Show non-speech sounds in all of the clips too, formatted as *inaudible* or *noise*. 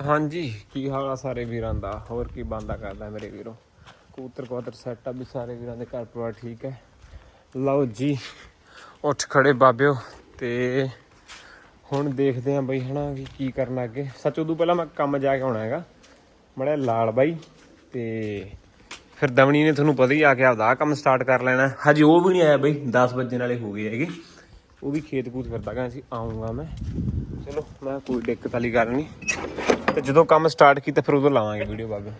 ਹਾਂਜੀ, ਕੀ ਹਾਲ ਆ ਸਾਰੇ ਵੀਰਾਂ ਦਾ? ਹੋਰ ਕੀ ਬੰਦਾ ਕਰਦਾ ਮੇਰੇ ਵੀਰੋ? ਕੂਤਰ ਕੂਤਰ ਆ ਵੀ ਸਾਰੇ ਵੀਰਾਂ ਦੇ ਘਰ ਪਰਿਵਾਰ ਠੀਕ ਹੈ। ਲਓ ਜੀ, ਉੱਠ ਖੜੇ ਬਾਬਿਓ ਤੇ ਹੁਣ ਦੇਖਦੇ ਆਂ ਬਈ ਹਨਾ ਵੀ ਕੀ ਕਰਨਾ ਅੱਗੇ। ਸੱਚ ਉਦੋਂ ਪਹਿਲਾਂ ਮੈਂ ਕੰਮ ਜਾ ਕੇ ਆਉਣਾ ਹੈਗਾ, ਮੜਿਆ ਲਾਲ ਬਾਈ ਤੇ ਫਿਰ ਦਮਣੀ ਨੇ ਤੁਹਾਨੂੰ ਪਤਾ ਹੀ ਆ ਕੇ ਆਪਦਾ ਆਹ ਕੰਮ ਸਟਾਰਟ ਕਰ ਲੈਣਾ। ਹਜੇ ਉਹ ਵੀ ਨਹੀਂ ਆਇਆ ਬਈ 10 ਵਜੇ ਨਾਲੇ ਹੋ ਗਏ ਹੈਗੇ। ਉਹ ਵੀ ਖੇਤ ਕੂਦ ਫਿਰਦਾ ਕਹਿੰਦਾ ਸੀ ਆਉਂਗਾ ਮੈਂ। ਚਲੋ, ਮੈਂ ਕੋਈ ਦਿੱਕਤ ਵਾਲੀ ਗੱਲ ਨਹੀਂ। ਤੇ ਜਦੋਂ ਕੰਮ ਸਟਾਰਟ ਕੀਤਾ, ਫਿਰ ਉਦੋਂ ਲਾਵਾਂਗੇ ਵੀਡੀਓ ਬਾਬੇ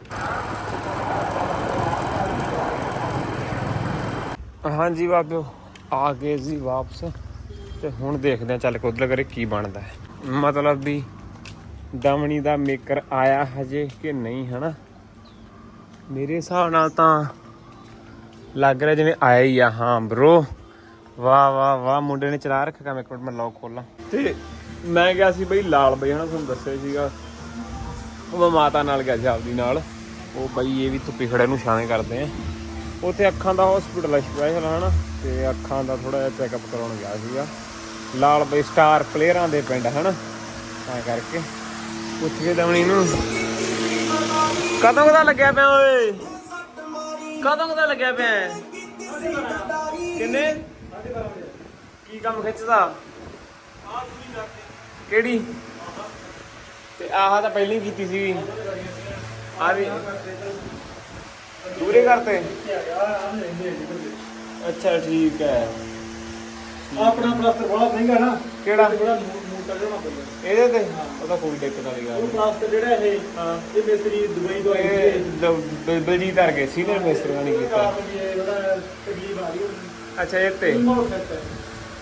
ਹਾਂਜੀ ਬਾਬਿਓ ਆ ਗਏ ਜੀ ਵਾਪਸ। ਤੇ ਹੁਣ ਦੇਖਦੇ ਆ ਚੱਲ ਕੇ ਉਧਰ ਕਰੇ ਕੀ ਬਣਦਾ ਹੈ। ਮਤਲਬ ਵੀ ਦਮਣੀ ਦਾ ਮੇਕਰ ਆਇਆ ਹਜੇ ਕਿ ਨਹੀਂ, ਹਨਾ? ਮੇਰੇ ਹਿਸਾਬ ਨਾਲ ਤਾਂ ਲੱਗ ਰਿਹਾ ਜਿਵੇਂ ਆਇਆ ਹੀ ਆ। ਹਾਂ ਬ్రో ਵਾਹ ਵਾਹ ਵਾਹ, ਮੁੰਡੇ ਨੇ ਚਲਾ ਰੱਖਿਆ ਕੰਮ। ਇੱਕ ਮਿੰਟ ਮੈਂ ਲੌਕ ਖੋਲਾਂ। ਤੇ ਮੈਂ ਗਿਆ ਸੀ ਬਈ ਲਾਲ ਬਈ, ਹਨਾ, ਤੁਹਾਨੂੰ ਦੱਸਿਆ ਸੀਗਾ। ਉਹ ਮੈਂ ਮਾਤਾ ਨਾਲ ਗਿਆ ਸੀ ਆਪਦੀ ਨਾਲ। ਉਹ ਬਈ ਇਹ ਵੀ ਧੁੱਪੀ ਖੜੇ ਨੂੰ ਛਾਵੇਂ ਕਰਦੇ ਆ। ਉੱਥੇ ਅੱਖਾਂ ਦਾ ਹਸਪੀਟਲ ਹੈ ਸਪੈਸ਼ਲ ਹਨਾ? ਤੇ ਅੱਖਾਂ ਦਾ ਥੋੜਾ ਜਿਹਾ ਚੈੱਕਅਪ ਕਰਾਉਣ ਗਿਆ ਸੀਗਾ। ਲਾਲ ਬਈ ਸਟਾਰ ਪਲੇਅਰਾਂ ਦੇ ਪਿੰਡ, ਹਨਾ? ਤਾਂ ਕਰਕੇ। ਪੁੱਛ ਕੇ ਦਵਣੀ ਨੂੰ। ਕਦੋਂ ਕਦਾ ਲੱਗਿਆ ਪਿਆ ਓਏ? ਕਦੋਂ ਕਦਾ ਲੱਗਿਆ ਪਿਆ? ਕਿੰਨੇ? ਕੀ ਕੰਮ ਖਿੱਚਦਾ? ਕਿਹੜੀ? ਤੇ ਆਹ ਤਾਂ ਪਹਿਲਾਂ ਹੀ ਕੀਤੀ ਸੀ। ਆ ਵੀ। ਦੂਰੇ ਕਰਤੇ। ਅੱਛਾ ਠੀਕ ਹੈ। ਆਪਣਾ ਪਲਾਸਟਰ ਬੜਾ ਮਹਿੰਗਾ ਨਾ। ਕਿਹੜਾ? ਬੜਾ ਮੋਟਾ ਜਿਹਾ ਪੈਂਦਾ। ਇਹਦੇ ਤੇ? ਉਹਦਾ ਕੋਈ ਦਿੱਕਤ ਵਾਲੀ ਗੱਲ ਉਹ ਪਲਾਸਟਰ ਜਿਹੜਾ ਇਹ ਹਾਂ। ਇਹ ਮਿਸਤਰੀ ਦੁਬਈ ਤੋਂ ਆਏ ਬਲਜੀਤ ਆ ਗਏ ਸੀਨੀਅਰ ਮਿਸਤਰੀਆਂ ਨੇ ਕੀਤਾ। ਤਕਲੀਫ ਆ ਰਹੀ ਅੱਛਾ ਇਹ ਤੇ।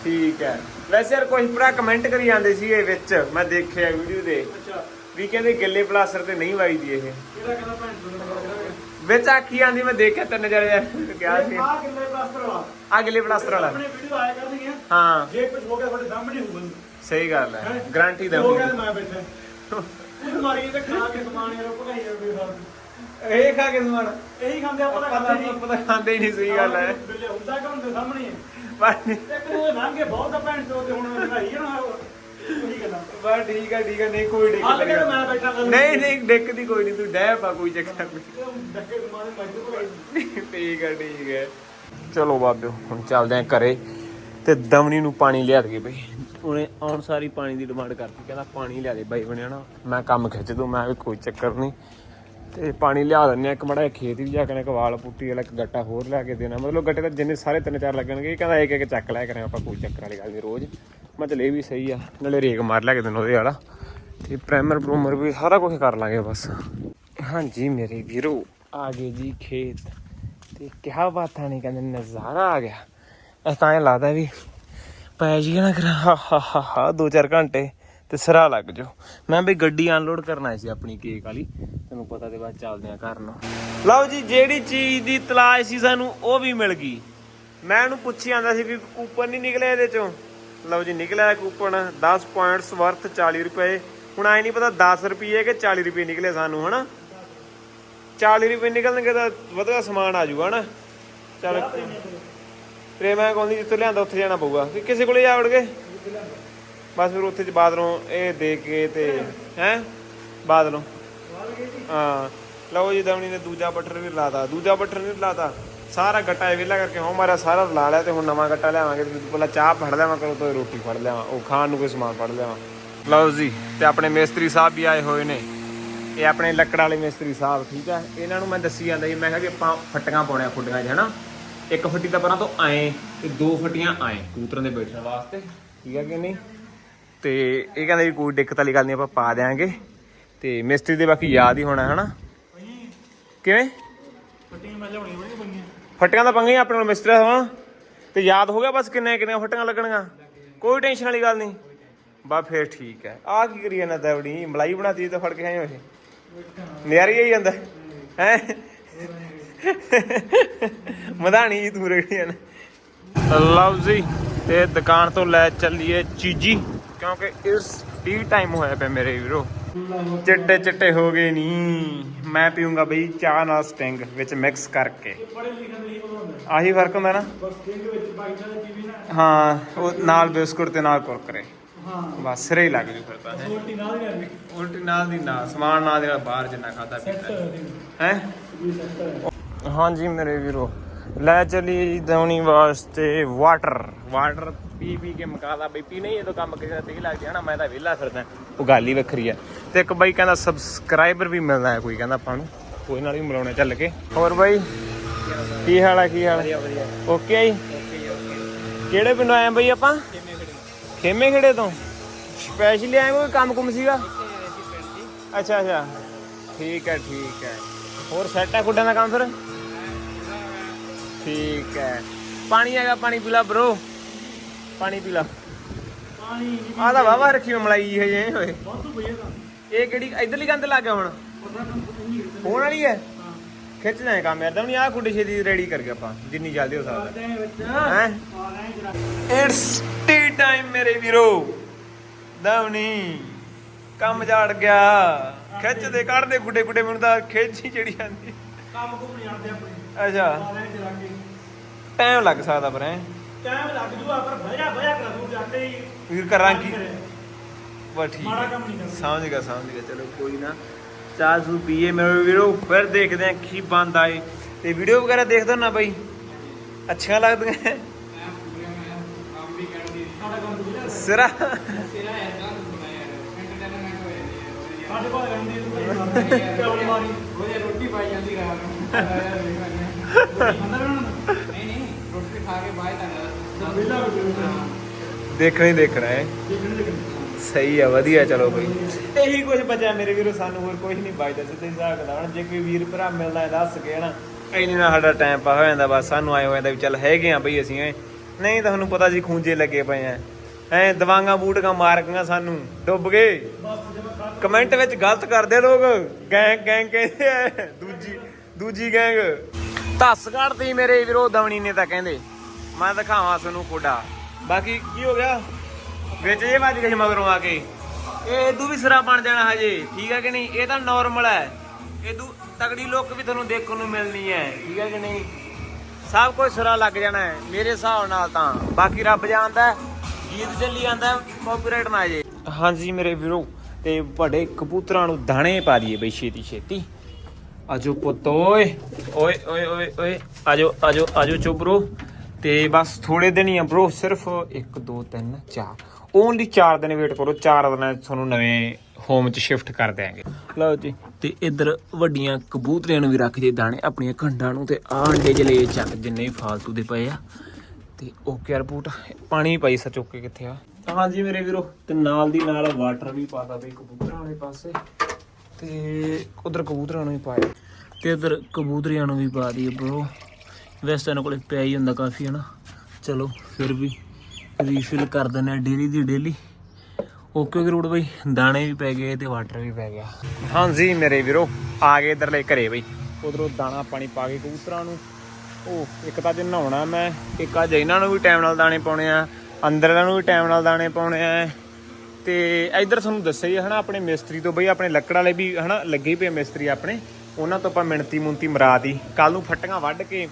ਠੀਕ ਹੈ। ਵੈਸੇ ਯਾਰ ਕੁਝ ਭਰਾ ਕਮੈਂਟ ਕਰੀ ਜਾਂਦੇ ਸੀ ਇਹ ਵਿੱਚ ਮੈਂ ਦੇਖਿਆ ਵੀਡੀਓ ਦੇ। ਅੱਛਾ। ਵੀ ਕਹਿੰਦੇ ਗਿੱਲੇ ਪਲਾਸਟਰ ਤੇ ਨਹੀਂ ਵਾਈਦੀ ਇਹ। ਕਿਹੜਾ ਕਹਿੰਦਾ ਭੈਣ ਚੋਦ ਨੰਬਰ ਕਰਾਂਗੇ ਵਿੱਚ ਆਖੀ ਆਂਦੀ ਮੈਂ ਦੇਖਿਆ ਤਿੰਨ ਚਾਰ ਯਾਰ ਕਿਹਾ ਸੀ। ਪਲਾਸਟਰ ਵਾਲਾ। ਆ ਗਿੱਲੇ ਪਲਾਸਟਰ ਵਾਲਾ। ਆਪਣੇ ਵੀਡੀਓ ਆਇਆ ਕਰਨਗੀਆਂ। ਹਾਂ। ਜੇ ਕੁਝ ਹੋ ਗਿਆ ਤੁਹਾਡੇ ਸਾਹਮਣੇ ਹੋਊਗਾ। ਸਹੀ ਗੱਲ ਹੈ? ਗਾਰੰਟੀ ਹੋ ਗਿਆ ਦਊਂਗੀ। ਤੇ ਮੈਂ ਬੈਠਾ। *laughs* ਉਹ ਮਾਰੀ ਤੇ ਖਾ ਕੇ ਸਮਾਨ ਯਾਰ ਭਗਾਈ ਜਾਂਦੇ ਸਾਰ ਇਹ ਖਾ ਕੇ ਸਮਾਨ। ਇਹੀ ਖਾਂਦੇ ਆਪਾਂ ਤਾਂ ਖਾਂਦੇ ਨਹੀਂ। ਪਤਾ ਖਾਂਦੇ ਹੀ ਨਹੀਂ ਸਹੀ ਗੱਲ ਹੈ। ਬਿੱਲੇ ਹੁੰਦਾ ਕਿ ਹੁੰਦੇ ਸਾਹਮਣੇ? ਹੀ ਹੈ। ਬਸ ਇੱਕ ਨੂੰ ਲੰਘੇ ਬਹੁਤ ਆ ਭੈਣ ਚੋਦ ਤੇ ਹੁਣ ਲਗਾਈ ਨਾ ਉਹੀ। ਗੱਲਾਂ। ਬਸ ਠੀਕ ਹੈ ਠੀਕ ਹੈ ਨਹੀਂ ਕੋਈ ਦਿੱਕਤ ਹਾਲ ਕਹਿੰਦਾ ਮੈਂ ਬੈਠਾ ਕਰ ਨਹੀਂ ਨਹੀਂ ਦੀ ਕੋਈ ਨਹੀਂ ਤੂੰ ਡੈ ਪਾ ਕੋਈ ਚੱਕਰ ਡੱਕੇ ਮੱਝ ਭਗਾਈ ਨਹੀਂ ਠੀਕ ਹੈ ਠੀਕ ਹੈ ਚਲੋ ਬਾਬਿਓ ਹੁਣ ਚੱਲਦੇ ਆਂ ਘਰੇ। ਤੇ ਦਮਣੀ ਨੂੰ ਪਾਣੀ ਲਿਆ ਦਈਏ ਬਈ। ਉਹਨੇ ਆਉਣ ਸਾਰੀ ਪਾਣੀ ਦੀ ਡਿਮਾਂਡ ਕਰਤੀ ਕਹਿੰਦਾ ਪਾਣੀ ਲਿਆ ਦੇ ਬਾਈ ਬਣਿਆ ਨਾ ਮੈਂ ਕੰਮ ਖਿੱਚ ਦੂੰ ਮੈਂ ਵੀ ਕੋਈ ਚੱਕਰ ਨਹੀਂ। ਤੇ ਪਾਣੀ ਲਿਆ ਦਿੰਨੇ ਆ, ਇੱਕ ਮੜਾ ਖੇਤ ਵੀ ਜਾ ਕੇ ਇੱਕ ਵਾਲ ਪੁੱਟੀ ਵਾਲਾ, ਇੱਕ ਗੱਟਾ ਹੋਰ ਲਿਆ ਕੇ ਦੇਣਾ। ਮਤਲਬ ਗੱਟੇ ਤਾਂ ਜਿੰਨੇ ਸਾਰੇ ਤਿੰਨ ਚਾਰ ਲੱਗਣਗੇ ਇਹ ਕਹਿੰਦਾ ਇੱਕ ਇੱਕ ਚੱਕ ਲਿਆ ਕਰਾਂ ਆਪਾਂ, ਕੋਈ ਚੱਕਰ ਵਾਲੀ ਗੱਲ ਨਹੀਂ, ਰੋਜ਼। ਮਤਲਬ ਇਹ ਵੀ ਸਹੀ ਆ, ਨਾਲੇ ਰੇਕ ਮਾਰ ਲਿਆ ਕੇ ਦੇਣਾ ਉਹਦੇ ਵਾਲਾ। ਤੇ ਪ੍ਰਾਈਮਰ ਪ੍ਰੂਮਰ ਵੀ ਸਾਰਾ ਕੁਝ ਕਰ ਲਾਂਗੇ ਬਸ। ਹਾਂਜੀ ਮੇਰੇ ਵੀਰੋ, ਆ ਗਏ ਜੀ ਖੇਤ। ਤੇ ਕਿਹਾ ਬਾਤਾਂ ਨਹੀਂ ਕਹਿੰਦੇ ਨਜ਼ਾਰਾ ਆ ਗਿਆ। ਅਸ ਤਾਂ ਇਹ ਲੱਗਦਾ ਵੀ ਪੈ ਜੀ ਨਾ ਕਰਾ ਹਾ ਹਾ ਹਾ ਹਾ, ਦੋ ਚਾਰ ਘੰਟੇ ਤੇ ਸਰਾ ਲੱਗ ਜਾਓ। ਮੈਂ ਵੀ ਗੱਡੀ ਅਨਲੋਡ ਕਰਨਾ ਆਈ ਸੀ ਆਪਣੀ ਕੇਕ ਵਾਲੀ। ਤੈਨੂੰ ਪਤਾ ਤੇ ਬਾਅਦ ਚੱਲਦੇ ਆ ਘਰ ਨੂੰ। ਲਓ ਜੀ, ਜਿਹੜੀ ਚੀਜ਼ ਦੀ ਤਲਾਸ਼ ਸੀ ਸਾਨੂੰ, ਉਹ ਵੀ ਮਿਲ ਗਈ। ਮੈਂ ਉਹਨੂੰ ਪੁੱਛੀ ਆਂਦਾ ਸੀ ਕਿ ਕੂਪਨ ਨਹੀਂ ਨਿਕਲਿਆ ਇਹਦੇ ਚੋਂ। ਲਓ ਜੀ, ਨਿਕਲਿਆ ਕੂਪਨ 10 ਪੁਆਇੰਟਸ ਵਰਥ 40 ਰੁਪਏ। ਹੁਣ ਆਏ ਨਹੀਂ ਪਤਾ 10 ਰੁਪਏ ਕਿ 40 ਰੁਪਏ ਨਿਕਲੇ ਸਾਨੂੰ, ਹਨਾ? 40 ਰੁਪਏ ਨਿਕਲਣਗੇ ਤਾਂ ਵਧੀਆ ਸਮਾਨ ਆ ਜਾਊਗਾ, ਹਨਾ? ਚੱਲ ਤੇ ਮੈਂ ਕਹਿੰਦੀ ਜਿੱਥੇ ਲਿਆਂਦਾ ਉੱਥੇ ਜਾਣਾ ਪਊਗਾ। ਕਿ ਕਿਸੇ ਕੋਲੇ ਜਾ ਵੜਗੇ ਬਸ ਫਿਰ ਉੱਥੇ ਚ ਬਾਦਲੋਂ ਇਹ ਦੇ ਕੇ ਤੇ, ਹੈ? ਬਾਦਲੋਂ ਹਾਂ। ਲਓ ਜੀ ਦਵਣੀ ਨੇ ਦੂਜਾ ਬਟਰ ਵੀ ਲਾਤਾ। ਦੂਜਾ ਬਟਰ ਨਹੀਂ ਲਾਤਾ। ਸਾਰਾ ਗੱਟਾ ਵਿਹਲਾ ਕਰਕੇ ਹੋ ਮਾਰਾ ਸਾਰਾ ਲਾ ਲਿਆ ਤੇ ਹੁਣ ਨਵਾਂ ਗੱਟਾ ਲਿਆਵਾਂਗੇ। ਤੇ ਪਹਿਲਾਂ ਚਾਹ ਫੜ ਲਿਆਵਾਂ ਕਰੋ ਤੇ ਰੋਟੀ ਫੜ ਲਿਆਵਾਂ। ਉਹ ਖਾਣ ਨੂੰ ਕੋਈ ਸਮਾਨ ਫੜ ਲਿਆਵਾਂ। ਲਓ ਜੀ, ਤੇ ਆਪਣੇ ਮੇਸਤਰੀ ਸਾਹਿਬ ਵੀ ਆਏ ਹੋਏ ਨੇ। ਇਹ ਆਪਣੇ ਲੱਕੜ ਵਾਲੇ ਮਿਸਤਰੀ ਸਾਹਿਬ, ਠੀਕ ਹੈ ਇਹਨਾਂ ਨੂੰ ਮੈਂ ਦੱਸੀ ਜਾਂਦਾ ਜੀ, ਮੈਂ ਕਿਹਾ ਵੀ ਆਪਾਂ ਫੱਟੀਆਂ ਪਾਉਣੀਆਂ ਖੁੱਡੀਆਂ 'ਚ, ਹਨਾ? ਇੱਕ ਫੱਟੀ ਤਾਂ ਪਰਾਂ ਤੋਂ ਆਏ ਤੇ ਦੋ ਫੱਟੀਆਂ ਆਏ, ਕਬੂਤਰਾਂ ਦੇ ਬੈਠਣ ਵਾਸਤੇ। ਠੀਕ ਹੈ ਕਿ ਨਹੀਂ? ਤੇ ਇਹ ਕਹਿੰਦੇ ਵੀ ਕੋਈ ਦਿੱਕਤ ਵਾਲੀ ਗੱਲ ਨਹੀਂ, ਆਪਾਂ ਪਾ ਦੇਾਂਗੇ ਤੇ ਮਿਸਤਰੀ ਦੇ ਬਾਕੀ ਯਾਦ ਹੀ ਹੋਣਾ, ਹਨਾ? ਕਿਵੇਂ? ਫੱਟੀਆਂ ਮੈਂ ਲਿਆਉਣੀ ਬੜੀ ਬੰਗੀਆਂ ਫੱਟੀਆਂ ਤਾਂ ਪੰਗੀਆਂ ਆਪਣੇ ਕੋਲ ਮਿਸਤਰੀ ਸਾਹਿਬ ਤੇ ਯਾਦ ਹੋ ਗਿਆ ਬਸ ਕਿੰਨੇ ਕਿੰਨੇ ਫੱਟੀਆਂ ਲੱਗਣਗੀਆਂ? ਕੋਈ ਟੈਨਸ਼ਨ ਵਾਲੀ ਗੱਲ ਨਹੀਂ। ਬਾ ਫੇਰ ਠੀਕ ਹੈ। ਆਹ ਕੀ ਕਰੀ ਜਾਂਦਾ ਦਵੜੀ? ਮਲਾਈ ਬਣਾਤੀ ਤਾਂ ਫੜ ਕੇ ਆਏ ਹੋਏ। ਨਿਆਰੀ ਆਈ ਜਾਂਦਾ। ਹੈ? ਮਧਾਣੀ ਜੀ ਤੂੰ ਰਖੜੀ ਲਓ ਜੀ, ਤੇ ਦੁਕਾਨ ਤੋਂ ਲੈ ਚੱਲੀਏ ਚੀਜੀ, ਕਿਉਂਕਿ ਇਸ ਟੀ ਟਾਈਮ ਹੋਇਆ ਪਿਆ ਮੇਰੇ ਵੀਰੋ। ਚਿੱਟੇ ਚਿੱਟੇ ਹੋ ਗਏ ਨਹੀਂ ਮੈਂ ਪੀਊਂਗਾ ਬਈ ਚਾਹ ਨਾਲ ਸਟਿੰਗ ਵਿੱਚ ਮਿਕਸ ਕਰਕੇ। ਆਹੀ ਫ਼ਰਕ ਹੁੰਦਾ ਨਾ। ਹਾਂ, ਉਹ ਨਾਲ ਬਿਸਕੁਟ ਤੇ ਨਾਲ ਕੁਰਕਰੇ। ਹਾਂ ਬਸ ਸਿਰੇ ਹੀ ਲੱਗ ਜੂ ਫਿਰ ਤਾਂ, ਹੈਂ। ਨਾਲ ਹੀ ਉਲਟੀ ਨਾਲ ਦੀ ਨਾਲ ਸਮਾਨ ਨਾਲ ਦੇ ਨਾਲ ਬਾਹਰ ਜਿੰਨਾ ਖਾਦਾ ਪੀਤਾ। ਹੈ? ਹਾਂਜੀ ਮੇਰੇ ਵੀਰੋ, ਲੈ ਚਲੀ ਜੀ ਵਾਸਤੇ ਵਾਟਰ ਵਾਟਰ ਪੀ ਪੀ ਕੇ ਮਕਾਦਾ ਬਈ ਪੀ ਨਹੀਂ ਇਹ ਤਾਂ ਕੰਮ ਕਿਸੇ ਦਾ ਤੇ ਲੱਗ ਜਾਣਾ ਮੈਂ ਤਾਂ ਵਿਹਲਾ ਫਿਰਦਾ। ਉਹ ਗੱਲ ਹੀ ਵੱਖਰੀ ਆ। ਤੇ ਇੱਕ ਬਾਈ ਕਹਿੰਦਾ ਸਬਸਕ੍ਰਾਈਬਰ ਵੀ ਮਿਲਦਾ ਹੈ ਕੋਈ ਕਹਿੰਦਾ ਆਪਾਂ ਨੂੰ। ਕੋਈ ਨਾਲ ਵੀ ਮਿਲਾਉਣੇ ਚੱਲ ਕੇ। ਹੋਰ ਬਾਈ ਕੀ ਹਾਲ ਆ ਕੀ ਹਾਲ ਓਕੇ ਜੀ? ਕਿਹੜੇ ਪਿੰਡੋਂ ਆਏ ਬਈ ਆਪਾਂ? ਖੇਮੇ ਖੇੜੇ ਤੋਂ। ਸਪੈਸ਼ਲੀ ਆਏ ਕੋਈ ਕੰਮ ਕੁਮ ਸੀਗਾ? ਅੱਛਾ ਅੱਛਾ। ਠੀਕ ਹੈ ਠੀਕ ਹੈ ਹੋਰ ਸੈੱਟ ਹੈ ਕੁੱਡਾਂ ਦਾ ਕੰਮ ਫਿਰ? ਠੀਕ ਹੈ ਪਾਣੀ ਹੈਗਾ ਪਾਣੀ ਪੀ ਲਾ ਬ్రో ਪਾਣੀ ਪੀ ਲਾ। ਪਾਣੀ ਆਹ ਤਾਂ ਵਾਵਾ ਰੱਖੀ ਹੋਈ ਮਲਾਈ ਹੈ ਜੇ ਓਏ ਇਹ ਕਿਹੜੀ ਇਧਰਲੀ ਕੰਧ ਲੱਗ ਗਿਆ ਹੁਣ? ਕੰਮ ਨਹੀਂ ਹੋਣ ਵਾਲੀ ਹੈ? ਹਾਂ ਖਿੱਚ ਜਾਏ ਕੰਮ ਯਾਰ ਨਹੀਂ ਆਹ ਕੁੱਡੀ ਛੇਦੀ ਰੈਡੀ ਕਰ ਗਏ ਆਪਾਂ ਜਿੰਨੀ ਜਲਦੀ ਹੋ ਸਕਦਾ। ਹੈਂ? ਆ ਇਟਸ ਟੀ ਟਾਈਮ ਮੇਰੇ ਵੀਰੋ। ਦਵਨੀ ਕੰਮ ਝਾੜ ਗਿਆ। ਖਿੱਚਦੇ ਕੱਢਦੇ ਗੁੱਡੇ ਗੁੱਡੇ ਮੈਨੂੰ ਤਾਂ ਖਿੱਚ ਹੀ ਚੜੀ ਜਾਂਦੀ। ਕੰਮ ਨਹੀਂ ਆਉਂਦੇ ਆਪਣੇ। ਅੱਛਾ। ਆ ਟਾਈਮ ਲੱਗ ਸਕਦਾ ਪਰ ਐ ਟਾਈਮ ਲੱਗ ਜੂਗਾ ਪਰ ਭਜਾ ਭਜਾ ਕਰਾ ਦੂੰ ਜਾਂਦੇ ਹੀ। ਵੀਰ ਕਰਾਂ ਕੀ। ਬਸ ਠੀਕ ਮਾੜਾ ਹੈ। ਕੰਮ ਨਹੀਂ ਕਰਨਾ। ਸਮਝ ਗਿਆ ਸਮਝ ਗਿਆ। ਚਲੋ ਕੋਈ ਨਾ। ਚਾਹ ਸੂ ਪੀਏ ਮੇਰੇ ਵੀਰੋ ਫਿਰ ਦੇਖਦੇ ਆ ਕੀ ਬੰਦਾ ਏ। ਤੇ ਵੀਡੀਓ ਵਗੈਰਾ ਦੇਖਦਾ ਨਾ ਬਾਈ? ਅੱਛੀਆਂ ਲੱਗਦੀਆਂ। ਸਾਡਾ ਕੰਮ ਦੂਜਾ ਸਿਰਾ। ਸਾਡੇ ਕੋਲ ਰਹਿੰਦੀ ਤੂੰ ਮਾਰੀ। ਉਹਦੇ ਰੋਟੀ ਪਾਈ ਜਾਂਦੀ ਰਾਤ ਨੂੰ। ਅੰਦਰ ਨਾ ਨਹੀਂ ਨਹੀਂ ਰੋਟੀ ਖਾ ਕੇ ਬਾਹਰ ਤਾਂ ਵਿਹਲਾ ਹੋ ਗਿਆ ਦੇਖਣਾ ਹੀ ਦੇਖਣਾ ਹੈ। ਦੇਖਣ ਦੇ ਸਹੀ ਆ ਵਧੀਆ ਚਲੋ ਬਈ। ਇਹੀ ਕੁਝ ਬਚਿਆ ਮੇਰੇ ਵੀਰੋ ਸਾਨੂੰ ਹੋਰ ਕੁਝ ਨਹੀਂ ਬਚਦਾ ਸਿੱਧੇ ਹਿਸਾਬ ਨਾਲ। ਹੁਣ ਜੇ ਕੋਈ ਵੀਰ ਭਰਾ ਮਿਲਦਾ ਹੈ ਦੱਸ ਕੇ ਹਨਾ। ਇੰਨੇ ਨਾਲ ਸਾਡਾ ਟਾਈਮ ਪਾ ਹੋ ਜਾਂਦਾ ਬਸ ਸਾਨੂੰ ਆਏ ਹੋ ਜਾਂਦਾ ਵੀ ਚੱਲ ਹੈਗੇ ਆ ਬਈ ਅਸੀਂ ਐ ਨਹੀਂ ਤਾਂ ਤੁਹਾਨੂੰ ਪਤਾ ਜੀ ਖੂੰਜੇ ਲੱਗੇ ਪਏ ਆ। ਐ ਦਵਾਂਗਾ ਬੂਟਕਾਂ ਮਾਰ ਗਈਆਂ ਸਾਨੂੰ ਡੁੱਬ ਗਏ। ਕਮੈਂਟ ਵਿੱਚ ਗਲਤ ਕਰਦੇ ਲੋਕ। ਗੈਂਗ ਗੈਂਗ ਕਹਿੰਦੇ ਆ ਦੂਜੀ ਦੂਜੀ ਗੈਂਗ। ਧੱਸ ਕੱਢਦੀ ਮੇਰੇ ਵੀਰੋ ਦਵਣੀ ਨੇ ਤਾਂ ਕਹਿੰਦੇ। ਮੈਂ ਦਿਖਾਵਾਂ ਤੁਹਾਨੂੰ ਕੋਡਾ। ਬਾਕੀ ਕੀ ਹੋ ਗਿਆ? ਵਿੱਚ ਇਹ ਵੱਜ ਗਈ ਮਗਰੋਂ ਆ ਕੇ। ਇਹ ਇਦੂ ਵੀ ਸਿਰਾ ਬਣ ਜਾਣਾ ਹਜੇ, ਠੀਕ ਹੈ ਕਿ ਨਹੀਂ? ਇਹ ਤਾਂ ਨਾਰਮਲ ਹੈ। ਇਦੂ ਤਗੜੀ ਲੋਕ ਵੀ ਤੁਹਾਨੂੰ ਦੇਖਣ ਨੂੰ ਮਿਲਣੀ ਹੈ, ਠੀਕ ਹੈ ਕਿ ਨਹੀਂ? ਸਭ ਕੁਝ ਸਿਰਾ ਲੱਗ ਜਾਣਾ ਹੈ, ਮੇਰੇ ਹਿਸਾਬ ਨਾਲ ਤਾਂ। ਬਾਕੀ ਰੱਬ ਜਾਣਦਾ ਹੈ। ਗੀਤ ਚੱਲੀ ਜਾਂਦਾ ਕਾਪੀਰਾਈਟ ਨਾ ਜੇ ਹਾਂਜੀ ਮੇਰੇ ਵੀਰੋ, ਤੇ ਵੱਡੇ ਕਬੂਤਰਾਂ ਨੂੰ ਦਾਣੇ ਪਾ ਦਈਏ ਬਈ ਛੇਤੀ ਛੇਤੀ। ਆਜੋ ਪੁੱਤ, ਓਏ। ਓਏ ਓਏ ਓਏ ਓਏ। ਆਜੋ ਆਜੋ ਆਜੋ ਚੁਬਰੋ ਤੇ ਬਸ ਥੋੜੇ ਦਿਨ ਹੀ ਆ ਬ్రో ਸਿਰਫ 1 2 3 4 ਓਨਲੀ 4 ਦਿਨ ਵੇਟ ਕਰੋ 4 ਦਿਨਾਂ ਤੁਹਾਨੂੰ ਨਵੇਂ ਹੋਮ 'ਚ ਸ਼ਿਫਟ ਕਰ ਦਿਆਂਗੇ। ਲਓ ਜੀ, ਤੇ ਇੱਧਰ ਵੱਡੀਆਂ ਕਬੂਤਰਿਆਂ ਨੂੰ ਵੀ ਰੱਖ ਦਾਣੇ, ਆਪਣੀਆਂ ਖੰਡਾਂ ਨੂੰ ਤੇ ਆਹ ਅੰਡੇ ਜਲੇ ਚੱਕ ਜਿੰਨੇ ਵੀ ਫਾਲਤੂ ਦੇ ਪਏ ਆ। ਤੇ ਓਕੇ ਯਾਰ ਬੂਟ ਪਾਣੀ ਪਾਈ ਸੱਚ ਚੁੱਕ ਕੇ ਕਿੱਥੇ ਆ। ਹਾਂਜੀ ਮੇਰੇ ਵੀਰੋ, ਤੇ ਨਾਲ ਦੀ ਨਾਲ ਵਾਟਰ ਵੀ ਪਾਤਾ ਬਈ ਕਬੂਤਰਾਂ ਵਾਲੇ ਪਾਸੇ। ਤੇ ਉਧਰ ਕਬੂਤਰਾਂ ਨੂੰ ਵੀ ਪਾਇਆ। ਤੇ ਇਧਰ ਕਬੂਤਰੀਆਂ ਨੂੰ ਵੀ ਪਾ ਦਈਏ ਬ్రో ਵੈਸੇ ਤਾਂ ਇਹਨਾਂ ਕੋਲੇ ਪਿਆ ਹੀ ਹੁੰਦਾ ਕਾਫੀ, ਹਨਾ। ਚਲੋ, ਫਿਰ ਵੀ ਰੀਫਿਲ ਕਰ ਦਿੰਦੇ ਆ ਡੇਲੀ ਦੀ ਡੇਲੀ ਓਕੇ ਗਰੂੜ ਬਈ, ਦਾਣੇ ਵੀ ਪੈ ਗਏ ਤੇ ਵਾਟਰ ਵੀ ਪੈ ਗਿਆ। ਹਾਂਜੀ ਮੇਰੇ ਵੀਰੋ, ਆ ਗਏ ਇਧਰਲੇ ਘਰੇ ਬਈ। ਉਧਰੋਂ ਦਾਣਾ ਪਾਣੀ ਪਾ ਕੇ ਕਬੂਤਰਾਂ ਨੂੰ। ਉਹ ਇੱਕ ਤਾਂ ਅੱਜ ਨਹਾਉਣਾ ਮੈਂ, ਇੱਕ ਅੱਜ ਇਹਨਾਂ ਨੂੰ ਵੀ ਟਾਈਮ ਨਾਲ ਦਾਣੇ ਪਾਉਣੇ ਆ, ਅੰਦਰ ਇਹਨਾਂ ਨੂੰ ਵੀ ਟਾਈਮ ਨਾਲ ਦਾਣੇ ਪਾਉਣੇ ਆ। ਤੇ ਇੱਧਰ ਤੁਹਾਨੂੰ ਦੱਸਿਆ ਹੀ ਆ, ਹਨਾ, ਆਪਣੇ ਮਿਸਤਰੀ ਤੋਂ ਬਈ, ਆਪਣੇ ਲੱਕੜ ਵਾਲੇ ਵੀ, ਹਨਾ, ਲੱਗੇ ਪਏ ਮਿਸਤਰੀ ਆਪਣੇ। ਉਹਨਾਂ ਤੋਂ ਆਪਾਂ ਮਿਣਤੀ ਮੁੰਤੀ ਮਰਾਤੀ। ਕੱਲ ਨੂੰ ਫੱਟੀਆਂ ਵੱਢ ਕੇ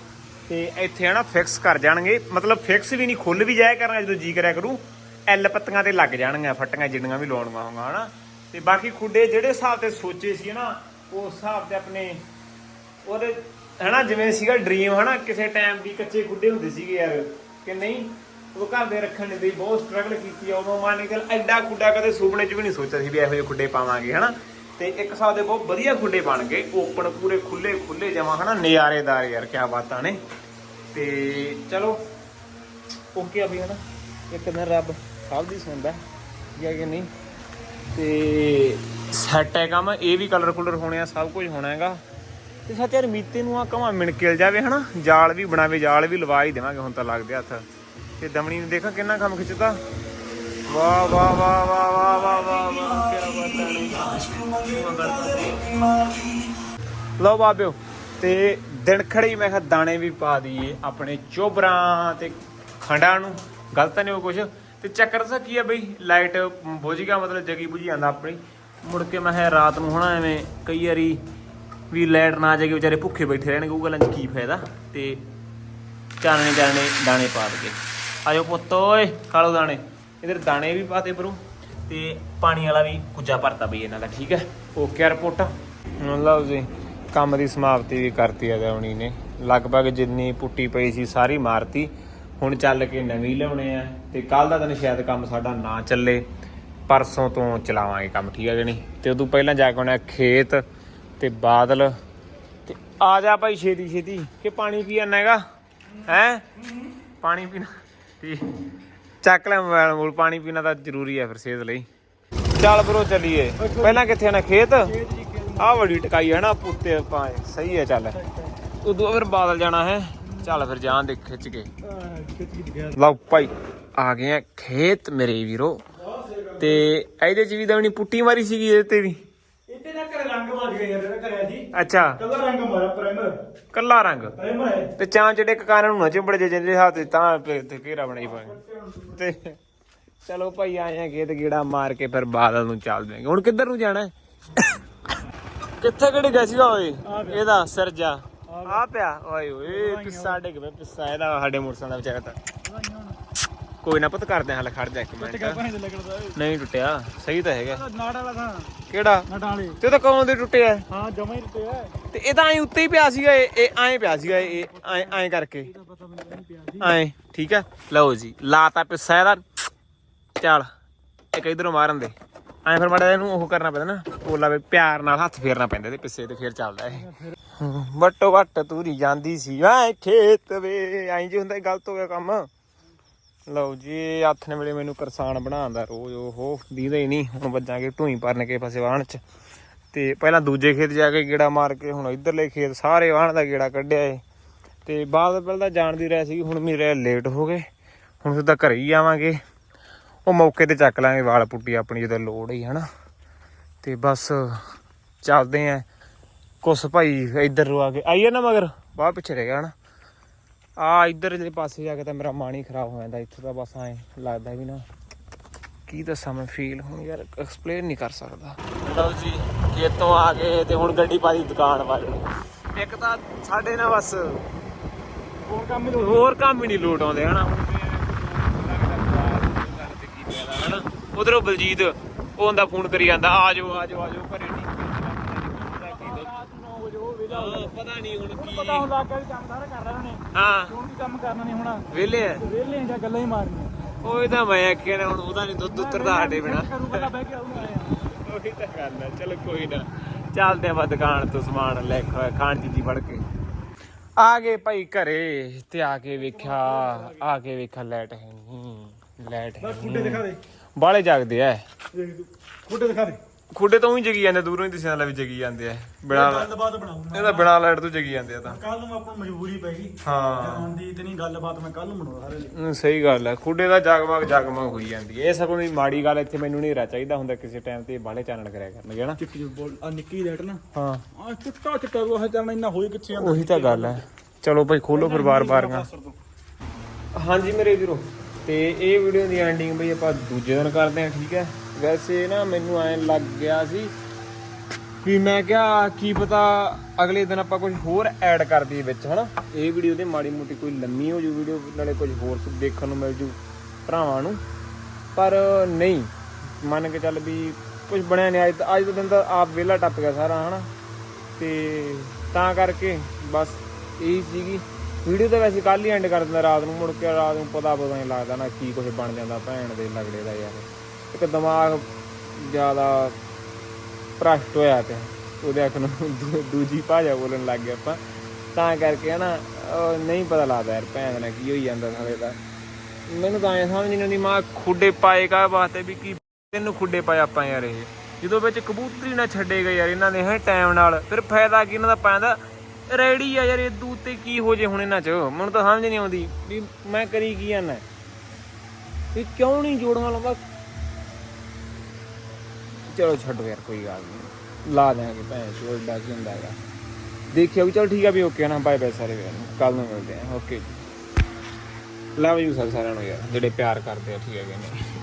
ਤੇ ਇੱਥੇ ਹਨਾ ਫਿਕਸ ਕਰ ਜਾਣਗੇ। ਮਤਲਬ ਫਿਕਸ ਵੀ ਨਹੀਂ ਖੁੱਲ ਵੀ ਜਾਇਆ ਕਰਨਾ, ਜਦੋਂ ਜੀ ਕਰਿਆ ਕਰੂ ਐਲ ਪੱਤੀਆਂ ਤੇ ਲੱਗ ਜਾਣਗੀਆਂ, ਫੱਟੀਆਂ ਜਿੰਨੀਆਂ ਵੀ ਲਾਉਣੀਆਂ ਹੋਣਗੀਆਂ ਹਨਾ। ਤੇ ਬਾਕੀ ਖੁੱਡੇ ਜਿਹੜੇ ਹਿਸਾਬ ਤੇ ਸੋਚੇ ਸੀ ਹਨਾ ਉਸ ਹਿਸਾਬ ਤੇ ਆਪਣੇ ਉਹਦੇ ਹਨਾ, ਜਿਵੇਂ ਸੀਗਾ ਡ੍ਰੀਮ ਹਨਾ, ਕਿਸੇ ਟਾਈਮ ਵੀ ਕੱਚੇ ਖੁੱਡੇ ਹੁੰਦੇ ਸੀਗੇ ਯਾਰ, ਕਿ ਨਹੀਂ, ਉਹ ਘਰ ਦੇ ਰੱਖਣ ਲਈ ਬਹੁਤ ਸਟਰਗਲ ਕੀਤੀ ਆ। ਉਦੋਂ ਮੰਨ ਐਡਾ ਖੁੱਡਾ ਕਦੇ ਸੁਪਨੇ 'ਚ ਵੀ ਨਹੀਂ ਸੋਚਿਆ ਸੀ ਵੀ ਇਹੋ ਜਿਹੇ ਖੁੱਡੇ ਪਾਵਾਂਗੇ ਹਨਾ। ਤੇ ਇੱਕ ਸਾਲ ਦੇ ਬਹੁਤ ਵਧੀਆ ਖੁੱਡੇ ਬਣ ਗਏ। ਓਪਨ ਪੂਰੇ ਖੁੱਲੇ ਖੁੱਲੇ ਜਮਾ, ਹਨਾ? ਨਜ਼ਾਰੇਦਾਰ ਯਾਰ ਕੀ ਬਾਤਾਂ ਨੇ। ਤੇ ਚਲੋ ਓਕੇ ਆ ਵੀ, ਹਨਾ? ਇੱਕ ਦਿਨ ਰੱਬ ਸਭ ਦੀ ਸੁਣਦਾ ਜਾਂ ਕਿ ਨਹੀਂ? ਤੇ ਸੈੱਟ ਹੈ ਕੰਮ, ਇਹ ਵੀ ਕਲਰ ਕੁਲਰ ਹੋਣੇ ਆ, ਸਭ ਕੁਝ ਹੋਣਾ ਹੈਗਾ। ਤੇ ਸੱਚ ਯਾਰ, ਮੀਤੇ ਨੂੰ ਆ ਕਮਾ ਮਿਣਕਿਲ ਜਾਵੇ ਹਨਾ? ਜਾਲ ਵੀ ਬਣਾਵੇ, ਜਾਲ ਵੀ ਲਵਾ ਹੀ ਦੇਵਾਂਗੇ, ਹੁਣ ਤਾਂ ਲੱਗਦੇ ਹੱਥ। ਤੇ ਦਮਣੀ ਨੂੰ ਦੇਖਾਂ ਕਿੰਨਾ ਕੰਮ ਖਿੱਚਦਾ। ਵਾਹ ਵਾਹ ਵਾਹ ਵਾਹ ਵਾਹ ਵਾਹ ਵਾਹ ਵਾਹ। ਕੀ ਬਾਤਾਂ ਨੇ ਲਓ ਬਾਬਿਓ, ਤੇ ਦਿਨ ਖੜੀ ਮੈਂ ਕਿਹਾ ਦਾਣੇ ਵੀ ਪਾ ਦਈਏ ਆਪਣੇ ਚੋਬਰਾਂ ਤੇ ਖੰਡਾਂ ਨੂੰ। ਗਲਤ ਨਹੀਂ ਹੋ ਕੁਛ। ਤੇ ਚੱਕਰ ਤਾਂ ਕੀ ਆ ਬਈ, ਲਾਈਟ ਬੁਝ ਮਤਲਬ ਜਗੀ ਬੁਝੀ ਜਾਂਦਾ ਆਪਣੀ। ਮੁੜ ਕੇ ਮੈਂ ਕਿਹਾ ਰਾਤ ਨੂੰ ਹੋਣਾ ਐਵੇਂ ਕਈ ਵਾਰੀ ਵੀ ਲਾਈਟ ਨਾ ਆ ਜਾਏਗੀ, ਵਿਚਾਰੇ ਭੁੱਖੇ ਬੈਠੇ ਰਹਿਣਗੇ, ਉਹ ਗੱਲਾਂ 'ਚ ਕੀ ਫਾਇਦਾ? ਤੇ ਚਾਨਣੇ ਚਾਨਣੇ ਦਾਣੇ ਪਾ ਦਗੇ ਆਜੋ ਪੁੱਤ, ਓਏ, ਖਾ ਲਓ ਦਾਣੇ। ਇਧਰ ਦਾਣੇ ਵੀ ਪਾਤੇ ਬਰੋ ਤੇ ਪਾਣੀ ਵਾਲਾ ਵੀ ਕੁੱਜਾ ਭਰਤਾ ਬਈ ਇਹਨਾਂ ਦਾ, ਠੀਕ ਹੈ? ਓਕੇ ਆ ਰਿਪੋਰਟ ਲਓ ਜੀ, ਕੰਮ ਦੀ ਸਮਾਪਤੀ ਵੀ ਕਰਤੀ ਹੈ ਦਵਣੀ ਨੇ। ਲਗਭਗ ਜਿੰਨੀ ਪੁੱਟੀ ਪਈ ਸੀ ਸਾਰੀ ਮਾਰਤੀ। ਹੁਣ ਚੱਲ ਕੇ ਨਵੀਂ ਲਿਆਉਣੇ ਆ ਤੇ ਕੱਲ ਦਾ ਦਿਨ ਸ਼ਾਇਦ ਕੰਮ ਸਾਡਾ ਨਾ ਚੱਲੇ। ਪਰਸੋਂ ਤੋਂ ਚਲਾਵਾਂਗੇ ਕੰਮ, ਠੀਕ ਹੈ ਕਿ ਨਹੀਂ? ਤੇ ਉਦੋਂ ਪਹਿਲਾਂ ਜਾ ਕੇ ਆਉਣਾ ਖੇਤ ਤੇ ਬਾਦਲ। ਤੇ ਆ ਜਾ ਭਾਈ ਛੇਤੀ ਛੇਤੀ ਕਿ ਪਾਣੀ ਪੀ ਆਣਾ ਹੈਗਾ? ਹੈ? ਪਾਣੀ ਪੀਣਾ। ਠੀਕ ਚੱਕ ਲੈ ਮੋਬਾਈਲ ਮੂਲ ਪਾਣੀ ਪੀਣਾ ਤਾਂ ਜ਼ਰੂਰੀ ਹੈ ਫਿਰ ਸਿਹਤ ਲਈ। ਚੱਲ ਬਰੋ ਚੱਲੀਏ। ਪਹਿਲਾਂ ਕਿੱਥੇ ਆਣਾ ਖੇਤ? ਆ ਬੜੀ ਟਕਾਈ ਹੈ ਨਾ ਪੁੱਤੇ ਪਾਏ ਸਹੀ ਹੈ ਚੱਲ। ਉਦੋਂ ਫਿਰ ਬਾਦਲ ਜਾਣਾ ਹੈ। ਚੱਲ ਫਿਰ ਜਾਣ ਦੇ ਖਿੱਚ ਕੇ। ਲਓ ਭਾਈ ਆ ਗਏ ਆ ਖੇਤ ਮੇਰੇ ਵੀਰੋ। ਤੇ ਇਹਦੇ ਚ ਵੀ ਦਵਣੀ ਪੁੱਟੀ ਮਾਰੀ ਸੀਗੀ ਇਹਦੇ ਤੇ ਵੀ। ਇੱਥੇ ਨਾ ਘਰੇ ਰੰਗ ਵੱਜ ਗਏ ਯਾਰ ਇਹਦਾ ਕਰਿਆ ਜੀ। ਅੱਛਾ। ਕੱਲਾ ਰੰਗ ਮਾਰਾ ਪ੍ਰਾਈਮਰ ਕੱਲਾ ਰੰਗ? ਪ੍ਰਾਈਮਰ ਤੇ ਚਾਂ ਜਿਹੜੇ ਕਾਰਨ ਨੂੰ ਨਾ ਚਿੰਬੜ ਜੇ ਜਿਹਦੇ ਹੱਥ ਤਾਂ ਤੇ ਘੇਰਾ ਬਣਾਈ ਪਾਏ ਤੇ ਚਲੋ ਭਾਈ ਆਏ ਆ ਖੇਤ ਗੇੜਾ ਮਾਰ ਕੇ ਫਿਰ ਬਾਦਲ ਨੂੰ ਚੱਲ ਦੇਂਗੇ ਹੁਣ ਕਿੱਧਰ ਨੂੰ ਜਾਣਾ ਕਿੱਥੇ ਕਿਹੜੀ ਗਿਆ ਸੀਗਾ ਓਏ? ਇਹਦਾ ਸਰਜਾ। ਆ ਪਿਆ। ਓਏ ਓਏ ਪਿੱਸਾ ਡਿੱਗ ਪਿਆ, ਪਿੱਸਾ। ਇਹਦਾ ਸਾਡੇ ਮੋਟਰਸਾਈਕਲ ਦਾ ਵਿਚਾਰਾ ਤਾਂ। ਕੋਈ ਨਾ ਪੁੱਤ ਕਰਦੇ ਹਾਂ ਹਲ ਖੜ ਜਾ ਇੱਕ ਮਿੰਟ। ਲੱਗਦਾ ਨਹੀਂ ਟੁੱਟਿਆ ਸਹੀ ਤਾਂ ਹੈਗਾ। ਨਾੜ ਵਾਲਾ ਥਾਂ ਕਿਹੜਾ? ਨਾਟਾਂ ਵਾਲੇ। ਤੇ ਉਹ ਤਾਂ ਕੌਣ ਦੇ ਟੁੱਟਿਆ ਹਾਂ ਜਮਾ ਹੀ ਰੁਪਏ ਤੇ ਇਹ ਤਾਂ ਐਂ ਉੱਤੇ ਹੀ ਪਿਆ ਸੀਗਾ ਇਹ ਇਹ ਐਂ ਪਿਆ ਸੀਗਾ ਇਹ ਐਂ ਐਂ ਕਰਕੇ। ਪਤਾ ਮੈਨੂੰ ਨਹੀਂ ਪਿਆ ਸੀ। ਐਂ ਠੀਕ ਹੈ ਲਓ ਜੀ ਲਾਤਾ ਪਿੱਸਾ ਇਹਦਾ ਚੱਲ ਇੱਕ ਇਧਰੋਂ ਮਾਰਨ ਦੇ। ਐਂ ਫਿਰ ਮਾੜਾ ਇਹਨੂੰ ਉਹ ਕਰਨਾ ਪੈਂਦਾ ਨਾ ਪੋਲਾ ਵੀ ਪਿਆਰ ਨਾਲ ਹੱਥ ਫੇਰਨਾ ਪੈਂਦਾ ਤੇ ਪਿੱਸੇ ਤੇ ਫੇਰ ਚੱਲਦਾ ਇਹ। ਵੱਟੋ ਵੱਟ ਤੂਰੀ ਜਾਂਦੀ ਸੀ ਐ ਖੇਤ ਵੇ ਐਂ ਜੀ ਹੁੰਦਾ ਗਲਤ ਹੋ ਗਿਆ ਕੰਮ। ਲਓ ਜੀ ਹੱਥ ਨੇ ਵੇਲੇ ਮੈਨੂੰ ਕਿਰਸਾਨ ਬਣਾਉਂਦਾ ਰੋਜ਼ ਉਹ ਦੀਦਾ ਹੀ ਨਹੀਂ। ਹੁਣ ਵੱਜਾਂਗੇ ਢੂਈ ਭਰਨ ਕੇ ਫਸੇ ਵਾਹਣ ਚ। ਤੇ ਪਹਿਲਾਂ ਦੂਜੇ ਖੇਤ ਜਾ ਕੇ ਗੇੜਾ ਮਾਰ ਕੇ, ਹੁਣ ਇਧਰਲੇ ਖੇਤ ਸਾਰੇ ਵਾਹਣ ਦਾ ਗੇੜਾ ਕੱਢਿਆ ਏ। ਤੇ ਬਾਅਦ ਪਹਿਲਾਂ ਜਾਣ ਦੀ ਰਹਿ ਸੀ, ਹੁਣ ਮੇਰੇ ਲੇਟ ਹੋ ਗਏ। ਹੁਣ ਸਿੱਧਾ ਘਰੇ ਹੀ ਆਵਾਂਗੇ। ਉਹ ਮੌਕੇ ਤੇ ਚੱਕ ਲਾਂਗੇ ਵਾਲ ਪੁੱਟੀ ਆਪਣੀ, ਜਦੋਂ ਲੋੜ ਹੀ ਹਨਾ। ਤੇ ਬਸ ਚੱਲਦੇ ਆਂ। ਕੁਛ ਭਾਈ ਇੱਧਰ ਨੂੰ ਆ ਕੇ, ਆਈਏ ਨਾ ਮਗਰ, ਬਾਹਰ ਪਿੱਛੇ ਰਹਿ ਗਿਆ, ਹਨਾ। ਆ ਇੱਧਰ ਦੇ ਪਾਸੇ ਜਾ ਕੇ ਤਾਂ ਮੇਰਾ ਮਨ ਹੀ ਖਰਾਬ ਹੋ ਜਾਂਦਾ ਇੱਥੇ ਤਾਂ ਬਸ ਐ ਲੱਗਦਾ ਵੀ ਨਾ ਕੀ ਦੱਸਾਂ ਮੈਂ ਫੀਲ ਹੁਣ ਯਾਰ ਐਕਸਪਲੇਨ ਨਹੀਂ ਕਰ ਸਕਦਾ। ਲਓ ਜੀ ਖੇਤੋਂ ਆ ਗਏ ਤੇ ਹੁਣ ਗੱਡੀ ਪਾਦੀ ਦੁਕਾਨ ਵਾਲੇ। ਇੱਕ ਤਾਂ ਸਾਡੇ ਨਾਲ ਬਸ ਹੋਰ ਕੰਮ ਹੋਰ ਕੰਮ ਹੀ ਨਹੀਂ ਲੋਟ ਆਉਂਦੇ ਹਨਾ? ਉਧਰੋਂ ਬਲਜੀਤ ਉਹ ਹੁੰਦਾ ਫੋਨ ਕਰੀ ਜਾਂਦਾ ਆ ਜਾਓ ਆ ਜਾਓ ਆ ਜਾਓ ਘਰੇ ਪਤਾ ਨਹੀਂ ਹੁਣ ਕੀ। ਪਤਾ ਹੁਣ ਲੱਗ ਗਿਆ ਵੀ ਕੰਮ ਸਾਰਾ ਕਰ ਰਹੇ ਨੇ ਹਾਂ। ਹੁਣ ਵੀ ਕੰਮ ਕਰਨਾ ਨਹੀਂ ਹੋਣਾ। ਵਿਹਲੇ ਆ। ਵਿਹਲੇ ਜਾਂ ਗੱਲਾਂ ਹੀ ਮਾਰਨੀਆਂ ਉਹ ਇਹ ਤਾਂ ਮੈਂ ਕਹਿੰਦਾ ਹੁਣ ਉਹਦਾ ਨਹੀਂ ਦੁੱਧ ਉਤਰਦਾ ਸਾਡੇ ਬਿਨਾ। ਕਰੂ ਪਤਾ ਬਹਿ ਕੇ ਆਉਣਾ ਆਇਆ ਉਹੀ ਤਾਂ ਗੱਲ ਹੈ ਚਲੋ ਕੋਈ ਨਾ। ਚੱਲਦੇ ਆਪਾਂ ਦੁਕਾਨ ਤੋਂ ਸਮਾਨ ਲੈ ਕੇ ਖਾਣ ਚੀਜ਼ੀ ਫੜ ਕੇ। ਆ ਗਏ ਭਾਈ ਘਰੇ ਤੇ ਆ ਕੇ ਵੇਖਿਆ ਆ ਕੇ ਵੇਖਿਆ ਲਾਈਟ ਹੈ ਨਹੀਂ ਦਿਖਾ ਦੇ। ਬਾਲੇ ਜਾਗਦੇ ਐ ਦੇਖ ਤੂੰ ਖੁੱਡੇ ਦਿਖਾ ਦੇ। ਖੁੱਡੇ ਤੋਂ ਹੀ ਜਗੀ ਜਾਂਦੇ ਦੂਰੋਂ ਹੀ ਦਿਸਣ ਵਾਲਾ ਵੀ ਜਗੀ ਜਾਂਦੇ ਐ ਬਿਨਾ ਗੱਲਬਾਤ ਬਣਾਉਂਗਾ ਇਹਦਾ ਬਿਨਾ ਲਾਈਟ ਤੋਂ ਜਗੀ ਜਾਂਦੇ ਆ ਤਾਂ। ਕੱਲ ਨੂੰ ਆਪਾਂ ਨੂੰ ਮਜਬੂਰੀ ਪੈ ਗਈ। ਹਾਂ। ਆਉਣ ਦੀ ਇਤਨੀ ਗੱਲਬਾਤ ਮੈਂ ਕੱਲ ਨੂੰ ਬਣਾਉਣਾ ਸਾਰੇ ਲਈ। ਸਹੀ ਗੱਲ ਹੈ ਖੁੱਡੇ ਦਾ ਜਗਮਗ ਜਗਮਗ ਹੋਈ ਜਾਂਦੀ ਹੈ ਇਹ ਸਗੋਂ ਦੀ ਮਾੜੀ ਗੱਲ ਇੱਥੇ ਮੈਨੂੰ ਨਹੀਂ ਰਾ ਚਾਹੀਦਾ ਹੁੰਦਾ ਕਿਸੇ ਟਾਈਮ ਤੇ ਬਾਲੇ ਚਾਨਣ ਕਰਿਆ ਕਰਨਗੇ ਹਨਾ? ਚਿੱਟੀ ਬੋਲ ਆ ਨਿੱਕੀ ਲੈਟ ਨਾ। ਹਾਂ। ਆ ਚਿੱਟਾ ਚਿੱਟਾ ਉਹ ਚੱਲਣਾ ਇੰਨਾ ਹੋਈ ਕਿੱਥੇ ਜਾਂਦਾ। ਉਹੀ ਤਾਂ ਗੱਲ ਹੈ ਚਲੋ ਭਾਈ ਖੋਲੋ ਫਿਰ ਬਾਰ-ਬਾਰ ਹਾਂਜੀ ਮੇਰੇ ਵੀਰੋ ਤੇ ਇਹ ਵੀਡੀਓ ਦੀ ਐਂਡਿੰਗ ਬਈ ਆਪਾਂ ਦੂਜੇ ਦਿਨ ਕਰਦੇ ਹਾਂ ਠੀਕ ਹੈ? ਵੈਸੇ ਨਾ ਮੈਨੂੰ ਐਂ ਲੱਗ ਗਿਆ ਸੀ ਵੀ ਮੈਂ ਕਿਹਾ ਕੀ ਪਤਾ ਅਗਲੇ ਦਿਨ ਆਪਾਂ ਕੁਝ ਹੋਰ ਐਡ ਕਰ ਦਈਏ ਵਿੱਚ, ਹਨਾ? ਇਹ ਵੀਡੀਓ ਦੇ ਮਾੜੀ ਮੋਟੀ ਕੋਈ ਲੰਮੀ ਹੋ ਜੂ ਵੀਡੀਓ ਨਾਲੇ ਕੁਝ ਹੋਰ ਦੇਖਣ ਨੂੰ ਮਿਲ ਜੂ ਭਰਾਵਾਂ ਨੂੰ। ਪਰ ਨਹੀਂ, ਮੰਨ ਕੇ ਚੱਲ ਵੀ ਕੁਝ ਬਣਿਆ ਨਹੀਂ ਅੱਜ ਅੱਜ ਦਾ ਦਿਨ ਤਾਂ ਆਪ ਵਿਹਲਾ ਟੱਪ ਗਿਆ ਸਾਰਾ, ਹਨਾ? ਤੇ ਤਾਂ ਕਰਕੇ ਬਸ ਇਹੀ ਸੀਗੀ। ਵੀਡੀਓ ਤਾਂ ਵੈਸੇ ਕੱਲ ਹੀ ਐਂਡ ਕਰ ਦਿੰਦਾ, ਰਾਤ ਨੂੰ ਮੁੜ ਕੇ ਰਾਤ ਨੂੰ ਪਤਾ ਪਤਾ ਨਹੀਂ ਲੱਗਦਾ ਨਾ ਕੀ ਕੁਝ ਬਣ ਜਾਂਦਾ, ਭੈਣ ਦੇ ਲਗੜੇ ਦਾ ਯਾਰ। ਇੱਕ ਦਿਮਾਗ ਜ਼ਿਆਦਾ ਭ੍ਰਸ਼ਟ ਹੋਇਆ ਪਿਆ ਉਹਦੇ ਅੱਖ ਨੂੰ ਦੂਜੀ ਭਾਸ਼ਾ ਬੋਲਣ ਲੱਗ ਗਿਆ ਆਪਾਂ। ਤਾਂ ਕਰਕੇ ਹਨਾ, ਉਹ ਨਹੀਂ ਪਤਾ ਲੱਗਦਾ ਯਾਰ ਭੈਣ ਨਾਲ ਕੀ ਹੋਈ ਜਾਂਦਾ ਸਾਲੇ ਦਾ ਮੈਨੂੰ ਤਾਂ ਐ ਸਮਝ ਨਹੀਂ ਆਉਂਦੀ, ਮਾਂ ਖੁੱਡੇ ਪਾਏ ਕਾ ਵਾਸਤੇ ਵੀ ਕੀ ਤੈਨੂੰ ਖੁੱਡੇ ਪਾਏ ਆਪਾਂ ਯਾਰ ਇਹ। ਜਦੋਂ ਵਿੱਚ ਕਬੂਤਰੀ ਨਾ ਛੱਡੇ ਗਏ ਯਾਰ ਇਹਨਾਂ ਨੇ ਹੈ ਟਾਈਮ ਨਾਲ। ਫਿਰ ਫਾਇਦਾ ਕੀ ਇਹਨਾਂ ਦਾ ਪੈਂਦਾ ਰੈਡੀ ਆ ਯਾਰ ਇਹ ਦੂ ਤੇ ਕੀ ਹੋ ਜੇ ਹੁਣ ਇਹਨਾਂ ਚ? ਮੈਨੂੰ ਤਾਂ ਸਮਝ ਨਹੀਂ ਆਉਂਦੀ ਵੀ ਮੈਂ ਕਰੀ ਕੀ ਜਾਂਦਾ ਵੀ ਕਿਉਂ ਨਹੀਂ ਜੋੜਾਂ ਲਾਉਂਦਾ ਚਲੋ ਛੱਡੋ ਯਾਰ, ਕੋਈ ਗੱਲ ਨਹੀਂ ਲਾ ਦਿਆਂਗੇ ਭੈਣ ਚੋਰ ਦਾ ਕੀ ਹੁੰਦਾ ਹੈਗਾ। ਦੇਖਿਆ ਵੀ ਚਲ ਠੀਕ ਆ ਵੀ ਓਕੇ ਨਾ ਬਾਏ ਬਾਏ ਸਾਰੇ ਵੀਰਾਂ। ਨੂੰ ਕੱਲ ਨੂੰ ਮਿਲਦੇ ਆ ਓਕੇ ਲਵ ਯੂ ਸਰ ਸਾਰਿਆਂ ਨੂੰ ਯਾਰ, ਜਿਹੜੇ ਪਿਆਰ ਕਰਦੇ ਆ, ਠੀਕ ਹੈਗੇ ਨੇ